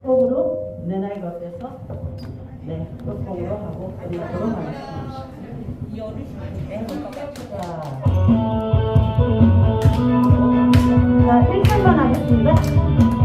끝곡으로 내 나이가 어때서 네 끝곡으로 하고 끝나도록 하겠습니다. 자, 자 1절만 하겠습니다.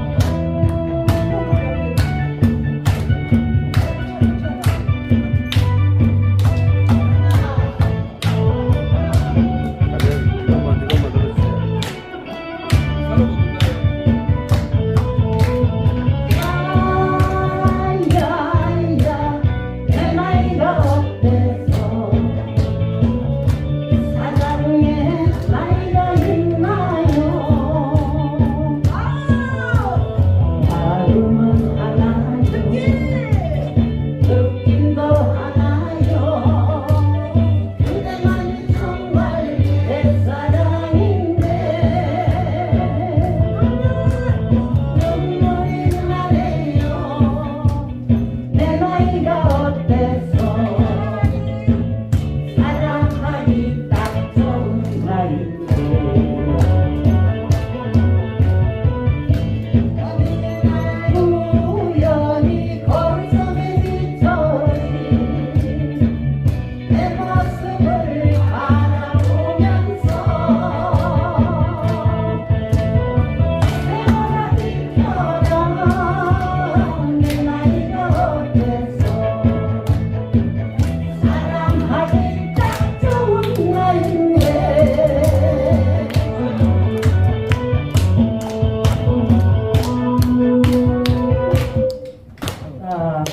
자,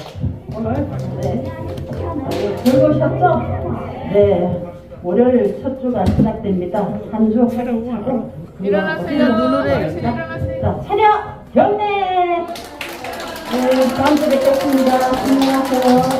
오늘 네, 즐거우셨죠? 네, 월요일 첫 주가 시작됩니다. 한 주 하고 일어나세요. 일어나세요. 자, 차렷 경례. 네, 다음 주에 뵙겠습니다. 안녕하세요.